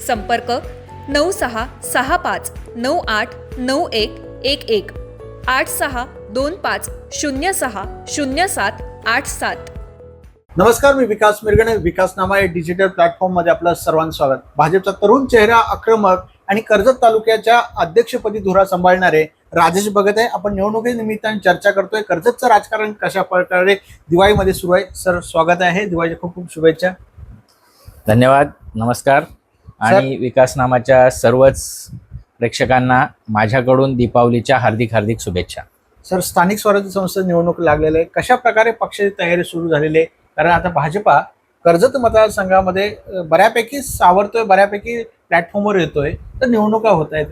संपर्क नऊ सहा सहा पाच नऊ आठ नऊ एक एक एक. आठ सहा दोन पाच शून्य सहा शून्य सात आठ सात. नमस्कार मी विकास मिरगणे विकासनामा या डिजिटल प्लॅटफॉर्ममध्ये आपलं सर्वांचं स्वागत. भाजपचा तरुण चेहरा आक्रमक आणि कर्जत तालुक्याच्या अध्यक्षपदी धुरा सांभाळणारे राजेश भगत आहे. आपण निवडणुकीनिमित्ताने चर्चा करतोय. कर्जतचं राजकारण कशा प्रकारे दिवाळीमध्ये सुरू आहे? सर स्वागत आहे. दिवाळीच्या खूप खूप शुभेच्छा. धन्यवाद. नमस्कार. आणि विकास नामाच्या सर्वच प्रेक्षकांना माझ्याकडून दीपावलीच्या हार्दिक हार्दिक शुभेच्छा. सर स्थानिक स्वराज्य संस्था निवडणूक लागलेले आहे. कशा प्रकारे पक्षाची तयारी सुरू झालेली आहे? कारण आता भाजपा कर्जत मतदारसंघामध्ये बऱ्यापैकी सावरतोय बऱ्यापैकी प्लॅटफॉर्मवर येतोय. तर निवडणुका होत आहेत.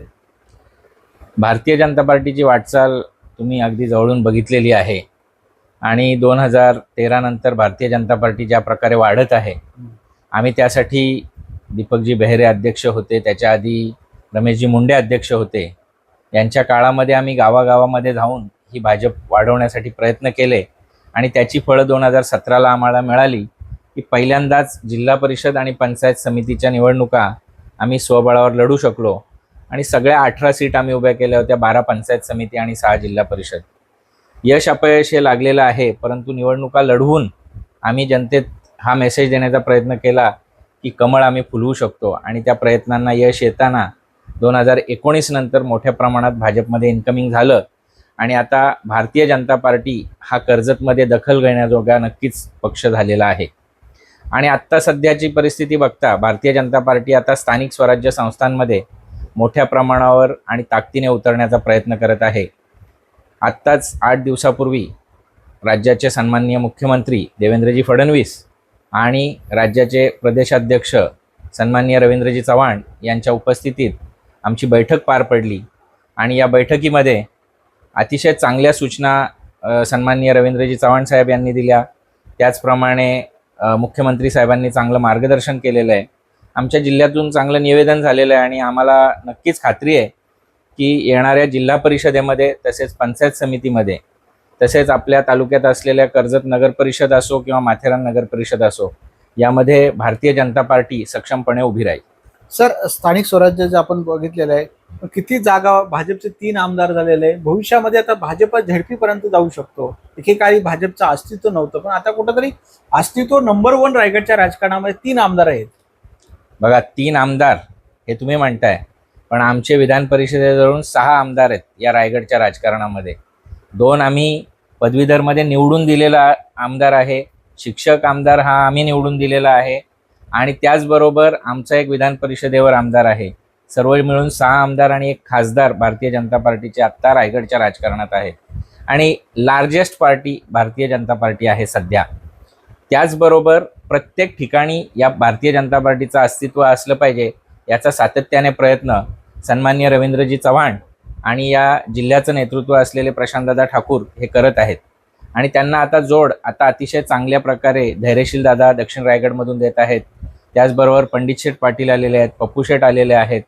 भारतीय जनता पार्टीची वाटचाल तुम्ही अगदी जवळून बघितलेली आहे. आणि दोन हजार तेरा नंतर भारतीय जनता पार्टी ज्या प्रकारे वाढत आहे आम्ही त्यासाठी दीपकजी बेहरे अध्यक्ष होते. त्याच्या आधी रमेशजी मुंडे अध्यक्ष होते. यांच्या काळामध्ये आम्ही गावागावामध्ये जाऊन ही भाजप वाढवण्यासाठी प्रयत्न केले आणि त्याची फळं दोन हजार सतराला आम्हाला मिळाली की पहिल्यांदाच जिल्हा परिषद आणि पंचायत समितीच्या निवडणुका आम्ही स्वबळावर लढू शकलो आणि सगळ्या अठरा सीट आम्ही उभ्या केल्या होत्या बारा पंचायत समिती आणि सहा जिल्हा परिषद. यश अपयश हे लागलेलं आहे परंतु निवडणुका लढवून आम्ही जनतेत हा मेसेज देण्याचा प्रयत्न केला की कमळ आम्ही फुलवू शकतो. आणि त्या प्रयत्नांना यश येताना दोन हजार एकोणीस नंतर मोठ्या प्रमाणात भाजपमध्ये इन्कमिंग झालं. आणि आता भारतीय जनता पार्टी हा कर्जतमध्ये दखल घेण्याजोगा नक्कीच पक्ष झालेला आहे. आणि आत्ता सध्याची परिस्थिती बघता भारतीय जनता पार्टी आता स्थानिक स्वराज्य संस्थांमध्ये मोठ्या प्रमाणावर आणि ताकदीने उतरण्याचा प्रयत्न करत आहे. आत्ताच आठ दिवसापूर्वी राज्याचे सन्माननीय मुख्यमंत्री देवेंद्रजी फडणवीस आणि राज्याचे प्रदेशाध्यक्ष सन्माननीय रवींद्रजी चव्हाण यांच्या उपस्थितीत आमची बैठक पार पडली. आणि या बैठकीमध्ये अतिशय चांगल्या सूचना सन्माननीय रवींद्रजी चव्हाण साहेब यांनी दिल्या. त्याचप्रमाणे मुख्यमंत्री साहेबांनी चांगलं मार्गदर्शन केलेलं आहे. आमच्या जिल्ह्यातून चांगलं निवेदन झालेलं आहे आणि आम्हाला नक्कीच खात्री आहे की येणाऱ्या जिल्हा परिषदेमध्ये तसेच पंचायत समितीमध्ये तसेच आपल्या तालुक्यात असलेल्या कर्जत नगर परिषद असो किंवा माथेरान नगर परिषद असो यामध्ये भारतीय जनता पार्टी सक्षमपणे उभी राहील. सर स्थानिक स्वराज्य जे आपण बघितलेलं आहे किती जागा भाजपचे तीन आमदार झालेले आहे. भविष्यामध्ये आता भाजप झेडपीपर्यंत जाऊ शकतो. एकेकाळी भाजपचं अस्तित्व नव्हतं पण आता कुठंतरी अस्तित्व नंबर वन रायगडच्या राजकारणामध्ये तीन आमदार आहेत. बघा तीन आमदार हे तुम्ही म्हणताय पण आमचे विधान परिषदेवरून सहा आमदार आहेत या रायगडच्या राजकारणामध्ये. दोन आम्ही पदवीधरमध्ये निवडून दिलेला आमदार आहे. शिक्षक आमदार हा आम्ही निवडून दिलेला आहे. आणि त्याचबरोबर आमचा एक विधान परिषदेवर आमदार आहे. सर्व मिळून सहा आमदार आणि एक खासदार भारतीय जनता पार्टीचे आत्ता रायगडच्या राजकारणात आहेत. आणि largest party Bharatiya Janata party आहे सध्या. त्याचबरोबर प्रत्येक ठिकाणी या भारतीय जनता पार्टीचं अस्तित्व असलं पाहिजे याचा सातत्याने प्रयत्न सन्मान्य रवींद्रजी चव्हाण आणि या जिल्ह्याचं नेतृत्व असलेले प्रशांतदादा ठाकूर हे करत आहेत. आणि त्यांना आता जोड आता अतिशय चांगल्या प्रकारे धैर्यशील दादा दक्षिण रायगडमधून देत आहेत. त्याचबरोबर पंडित शेठ पाटील आलेले आहेत पप्पू शेठ आलेले आहेत.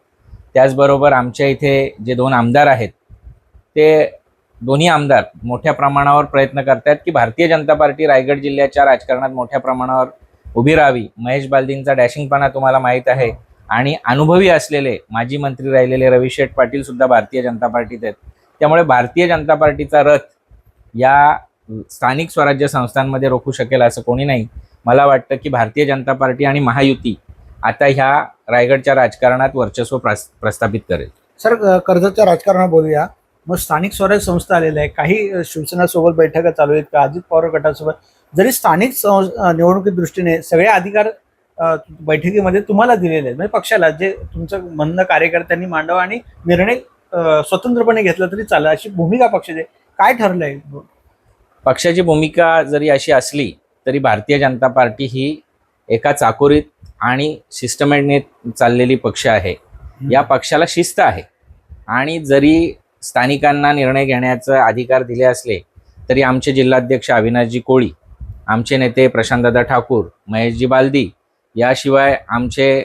त्याचबरोबर आमच्या इथे जे दोन आमदार आहेत ते दोन्ही आमदार मोठ्या प्रमाणावर प्रयत्न करतात की भारतीय जनता पार्टी रायगड जिल्ह्याच्या राजकारणात मोठ्या प्रमाणावर उभी राहावी. महेश बालदींचा डॅशिंगपणा तुम्हाला माहीत आहे. आणि अनुभवी असलेले माजी मंत्री राहिलेले रवी शेठ पाटील सुद्धा भारतीय जनता पार्टीत आहेत. त्यामुळे भारतीय जनता पार्टीचा रथ या स्थानिक स्वराज्य संस्थांमध्ये रोखू शकेल असं कोणी नाही. मला वाटतं की भारतीय जनता पार्टी आणि महायुती आता ह्या रायगडच्या राजकारणात वर्चस्व प्रस्थापित करेल. सर कर्जतच्या राजकारणात बोलूया. मग स्थानिक स्वराज्य संस्था आलेल्या आहे काही शिवसेनासोबत बैठका चालू आहेत का? अजित पवार गटासोबत. जरी स्थानिक निवडणुकी दृष्टीने सगळे अधिकार बैठकीमध्ये तुम्हाला दिलेले आहेत. म्हणजे पक्षाला जे तुमचं म्हणणं कार्यकर्त्यांनी मांडावं आणि निर्णय स्वतंत्रपणे घेतला तरी चालेल. अशी भूमिका पक्षाची आहे. काय ठरलंय? पक्षाची भूमिका जरी अशी असली तरी भारतीय जनता पार्टी ही एका चाकोरीत आणि सिस्टमॅटिक चाललेली पक्ष आहे. या पक्षाला शिस्त आहे. आणि जरी स्थानिकांना निर्णय घेण्याचा अधिकार दिले असले तरी आमचे जिल्हाध्यक्ष अविनाशजी कोळी आमचे नेते प्रशांतदादा ठाकूर महेशजी बालदी याशिवाय आमचे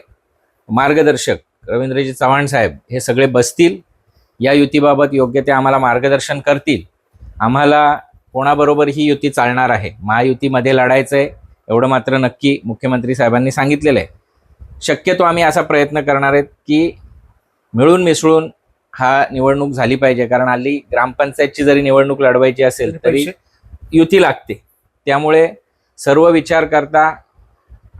मार्गदर्शक रवींद्रजी चव्हाण साहेब हे सगळे बसतील. या युतीबाबत योग्य ते आम्हाला मार्गदर्शन करतील. आम्हाला कोणाबरोबर ही युती चालणार आहे? महायुतीमध्ये लढायचं आहे एवढं मात्र नक्की मुख्यमंत्री साहेबांनी सांगितलेलं आहे शक्यतो आम्ही असा प्रयत्न करणार आहेत की मिळून मिसळून हा निवडणूक झाली पाहिजे. कारण हल्ली ग्रामपंचायतची जरी निवडणूक लढवायची असेल तरी युती लागते. त्यामुळे सर्व विचार करता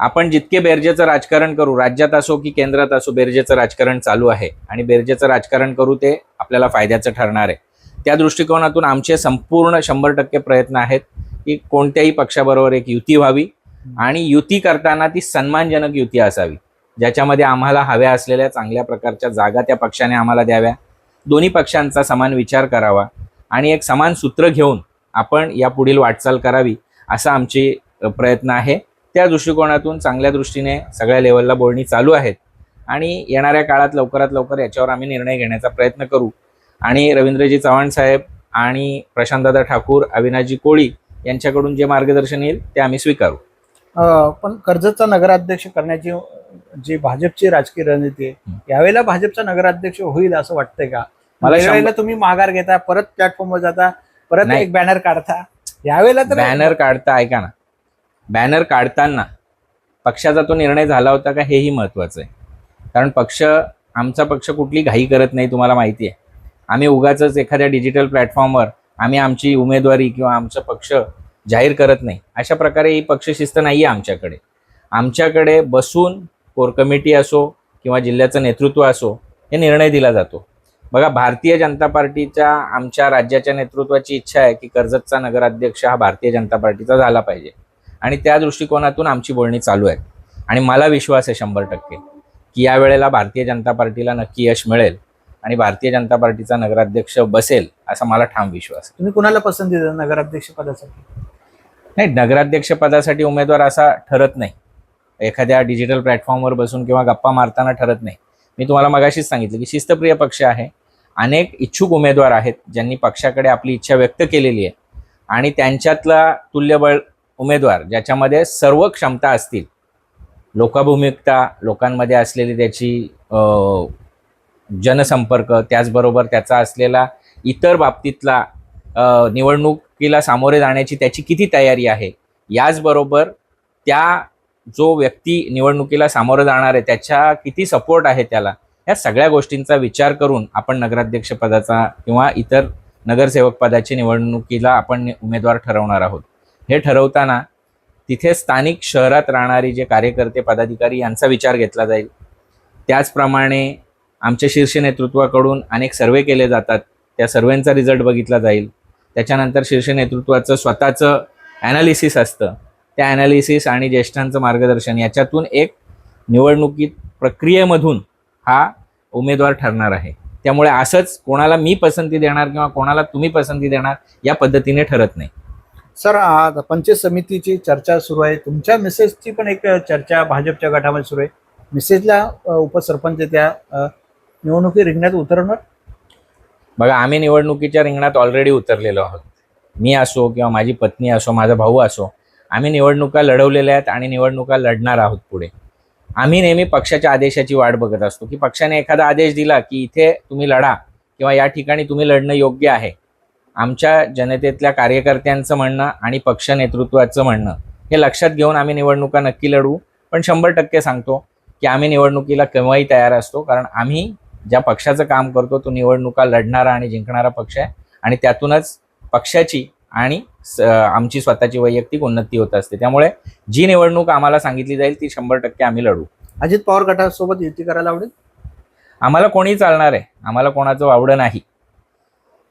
आपण जितके बेरजेचं राजकारण करू राज्यात असो की केंद्रात असो बेरजेचं राजकारण चालू आहे. आणि बेरजेचं राजकारण करू ते आपल्याला फायद्याचं ठरणार आहे. त्या दृष्टिकोनातून आमचे संपूर्ण शंभर टक्के प्रयत्न आहेत की कोणत्याही पक्षाबरोबर एक युती व्हावी आणि युती करताना ती सन्मानजनक युती असावी. ज्याच्यामध्ये आम्हाला हव्या असलेल्या चांगल्या प्रकारच्या जागा त्या पक्षाने आम्हाला द्याव्या. दोन्ही पक्षांचा समान विचार करावा आणि एक समान सूत्र घेऊन आपण या पुढील वाटचाल करावी असा आमची प्रयत्न आहे. त्या दृष्टिकोनातून चांगल्या दृष्टीने सगळ्या लेवलला बोलणी चालू आहेत. आणि येणाऱ्या काळात लवकरात लवकर याच्यावर आम्ही निर्णय घेण्याचा प्रयत्न करू. आणि रवींद्रजी चव्हाण साहेब आणि प्रशांतदादा ठाकूर अविनाशजी कोळी यांच्याकडून जे मार्गदर्शन येईल ते आम्ही स्वीकारू. पण कर्जतचा नगराध्यक्ष करण्याची जी भाजपची राजकीय रणनीती आहे. यावेळेला भाजपचा नगराध्यक्ष होईल असं वाटतंय का? मला तुम्ही माघार घेता परत प्लॅटफॉर्मवर जाता परत. एक बॅनर काढता. यावेळेला तर बॅनर काढता ऐका ना. बॅनर काढताना पक्षाचा तो निर्णय झाला होता का हेही महत्त्वाचं आहे. कारण पक्ष आमचा पक्ष कुठली घाई करत नाही तुम्हाला माहिती आहे. आम्ही उगाच एखाद्या डिजिटल प्लॅटफॉर्मवर आम्ही आमची उमेदवारी किंवा आमचा पक्ष जाहीर करत नाही. अशा प्रकारे ही पक्षशिस्त नाही आहे आमच्याकडे. आमच्याकडे बसून कोर कमिटी असो किंवा जिल्ह्याचं नेतृत्व असो हे निर्णय दिला जातो. बघा भारतीय जनता पार्टीच्या आमच्या राज्याच्या नेतृत्वाची इच्छा आहे की कर्जतचा नगराध्यक्ष हा भारतीय जनता पार्टीचा झाला पाहिजे. आणि त्या दृष्टिकोनातून आमची बोलणी चालू आहे. आणि मला विश्वास आहे शंभर टक्के की यावेळेला भारतीय जनता पार्टीला नक्की यश मिळेल आणि भारतीय जनता पार्टीचा नगराध्यक्ष बसेल असा मला ठाम विश्वास आहे. तुम्ही कुणाला पसंती देता नगराध्यक्ष पदासाठी? नाही नगराध्यक्ष पदासाठी उमेदवार असा ठरत नाही. एखाद्या डिजिटल प्लॅटफॉर्मवर बसून किंवा गप्पा मारताना ठरत नाही. मी तुम्हाला मगाशीच सांगितलं की शिस्तप्रिय पक्ष आहे. अनेक इच्छुक उमेदवार आहेत ज्यांनी पक्षाकडे आपली इच्छा व्यक्त केलेली आहे. आणि त्यांच्यातला तुल्यबळ उमेदवार ज्याच्यामध्ये सर्व क्षमता असतील. लोकाभिमुखता लोकांमध्ये असलेली त्याची जनसंपर्क त्याचबरोबर त्याचा असलेला इतर बाबतीतला निवडणुकीला सामोरे जाण्याची त्याची किती तयारी आहे याचबरोबर त्या जो व्यक्ती निवडणुकीला सामोरं जाणार आहे त्याच्या किती सपोर्ट आहे त्याला या सगळ्या गोष्टींचा विचार करून आपण नगराध्यक्षपदाचा किंवा इतर नगरसेवक पदाची निवडणुकीला आपण उमेदवार ठरवणार आहोत. हे ठरवताना तिथे स्थानिक शहरात राहणारी जे कार्यकर्ते पदाधिकारी यांचा विचार घेतला जाईल. त्याचप्रमाणे आमच्या शीर्ष नेतृत्वाकडून अनेक सर्वे केले जातात. त्या सर्वेंचा रिझल्ट बघितला जाईल. त्याच्यानंतर शीर्ष नेतृत्वाचं स्वतःचं ॲनालिसिस असतं. त्या ॲनालिसिस आणि ज्येष्ठांचं मार्गदर्शन याच्यातून एक निवडणुकीत प्रक्रियेमधून हा उमेदवार ठरणार आहे. त्यामुळे असंच कोणाला मी पसंती देणार किंवा कोणाला तुम्ही पसंती देणार या पद्धतीने ठरत नाही. सर आज पंचायत समितीची चर्चा सुरू आहे. तुमच्या मिसेसची पण एक चर्चा भाजपच्या गटामध्ये सुरू आहे. मिसेसला उपसरपंच त्या. निवडणुकी रिंगणात उतरवणार बघा आम्ही निवडणुकीच्या रिंगणात ऑलरेडी उतरलेलो आहोत. मी असो किंवा माझी पत्नी असो माझा भाऊ असो आम्ही निवडणुका लढवलेल्या आहेत आणि निवडणुका लढणार आहोत पुढे. आम्ही नेहमी पक्षाच्या आदेशाची वाट बघत असतो की पक्षाने एखादा आदेश दिला की इथे तुम्ही लढा किंवा या ठिकाणी तुम्ही लढणं योग्य आहे. आमच्या जनतेतल्या कार्यकर्त्यांचं म्हणणं आणि पक्ष नेतृत्वाचं म्हणणं हे लक्षात घेऊन आम्ही निवडणुका नक्की लढवू पण शंभर टक्के सांगतो की आम्ही निवडणुकीला केव्हाही तयार असतो कारण आम्ही ज्या पक्षाचं काम करतो तो निवडणुका लढणारा आणि जिंकणारा पक्ष आहे. आणि त्यातूनच पक्षाची आणि स- आमची स्वतःची वैयक्तिक उन्नती होत असते. त्यामुळे जी निवडणूक आम्हाला सांगितली जाईल ती शंभर टक्के आम्ही लढू. अजित पवार गटासोबत युती करायला आवडेल? आम्हाला कोणी चालणार आहे. आम्हाला कोणाचं वावडं नाही.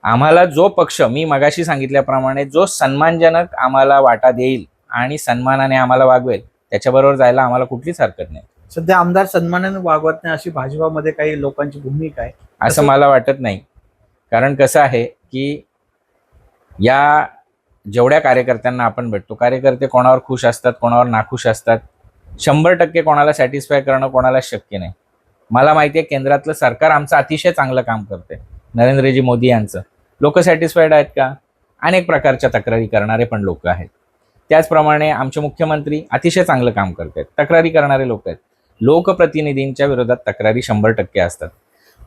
आम्हाला जो पक्ष मी मगाशी सांगितल्याप्रमाणे जो सन्मानजनक आम्हाला वाटा देईल आणि सन्मानाने आम्हाला वागवेल त्याच्याबरोबर जायला आम्हाला कुठलीच हरकत नाही. सध्या आमदार सन्मानाने वागवत नाही अशी भाजपामध्ये काही लोकांची भूमिका आहे. असं मला वाटत नाही. कारण कसं आहे की या जेवढ्या कार्यकर्त्यांना आपण भेटतो कार्यकर्ते कोणावर खुश असतात कोणावर नाखुश असतात शंभर टक्के कोणाला सॅटिस्फाय करणं कोणाला शक्य नाही. मला माहिती आहे केंद्रातलं सरकार आमचं अतिशय चांगलं काम करते नरेंद्रजी मोदी यांचं. लोक सॅटिस्फाईड आहेत का? अनेक प्रकारच्या तक्रारी करणारे पण लोक आहेत. त्याचप्रमाणे आमचे मुख्यमंत्री अतिशय चांगलं काम करत आहेत तक्रारी करणारे लोक आहेत. लोकप्रतिनिधींच्या विरोधात तक्रारी शंभर टक्के असतात.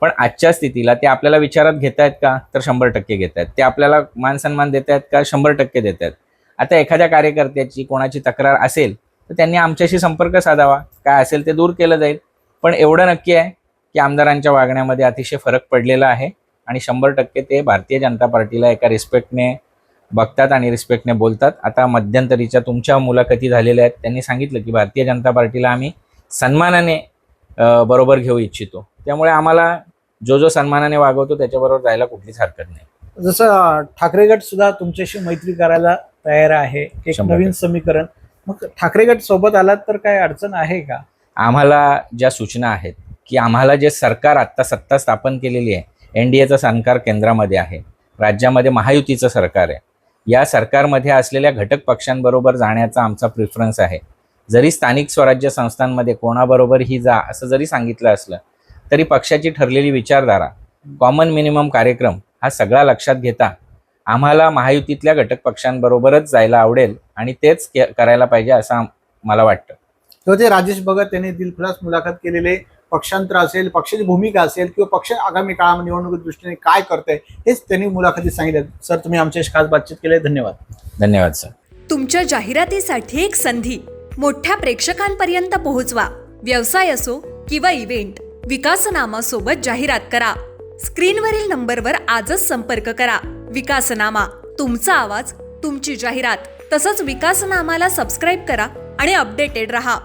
पण आजच्या स्थितीला ते आपल्याला विचारात घेत आहेत का? तर शंभर टक्के घेत आहेत ते आपल्याला मान सन्मान देत आहेत का? शंभर टक्के देत आहेत आता एखाद्या कार्यकर्त्याची कोणाची तक्रार असेल तर त्यांनी आमच्याशी संपर्क साधावा. काय असेल ते दूर केलं जाईल. पण एवढं नक्की आहे की आमदारांच्या वागण्यामध्ये अतिशय फरक पडलेला आहे. आणि शंभर टक्के ते भारतीय जनता पार्टीला एका रिस्पेक्टने बघतात आणि रिस्पेक्टने बोलतात. आता मध्यंतरीच्या तुमच्या मुलाखती झालेल्या आहेत. त्यांनी सांगितलं की भारतीय जनता पार्टीला आम्ही सन्मानाने बरोबर घेऊ इच्छितो. त्यामुळे आम्हाला जो जो सन्मानाने वागवतो त्याच्याबरोबर जायला कुठलीच हरकत नाही. जसं ठाकरे गट सुद्धा तुमच्याशी मैत्री करायला तयार आहे. एक नवीन समीकरण. मग ठाकरे गट सोबत आलात तर काय अडचण आहे का? आम्हाला ज्या सूचना आहेत की आम्हाला जे सरकार आत्ता सत्ता स्थापन केलेली आहे एन डी एचं सरकार केंद्रामध्ये आहे. राज्यामध्ये महायुतीचं सरकार आहे. या सरकारमध्ये असलेल्या घटक पक्षांबरोबर जाण्याचा आमचा प्रिफरन्स आहे. जरी स्थानिक स्वराज्य संस्थांमध्ये कोणाबरोबर ही जा असं जरी सांगितलं असलं तरी पक्षाची ठरलेली विचारधारा कॉमन मिनिमम कार्यक्रम हा सगळा लक्षात घेता आम्हाला महायुतीतल्या घटक पक्षांबरोबरच जायला आवडेल आणि तेच करायला पाहिजे असं मला वाटतं. तो ते राजेश भगत यांनी दिलखुलास मुलाखत केलेले पक्षांतर असेल पक्षाची भूमिका असेल किंवा पक्ष आगामी काळामध्ये निवडणुकीच्या दृष्टीने काय करतंय हेच त्यांनी मुलाखतीत सांगितलं. सर तुम्ही आमच्याशी खास बातचीत केली धन्यवाद. धन्यवाद सर. तुमच्या जाहिरातीसाठी एक संधी. मोठ्या प्रेक्षकांपर्यंत पोहोचवा. व्यवसाय असो किंवा इव्हेंट विकासनामा सोबत जाहिरात करा. स्क्रीनवरील नंबरवर आजच संपर्क करा. विकासनामा तुमचा आवाज तुमची जाहिरात तसंच विकासनामाला सबस्क्राईब करा आणि अपडेटेड रहा.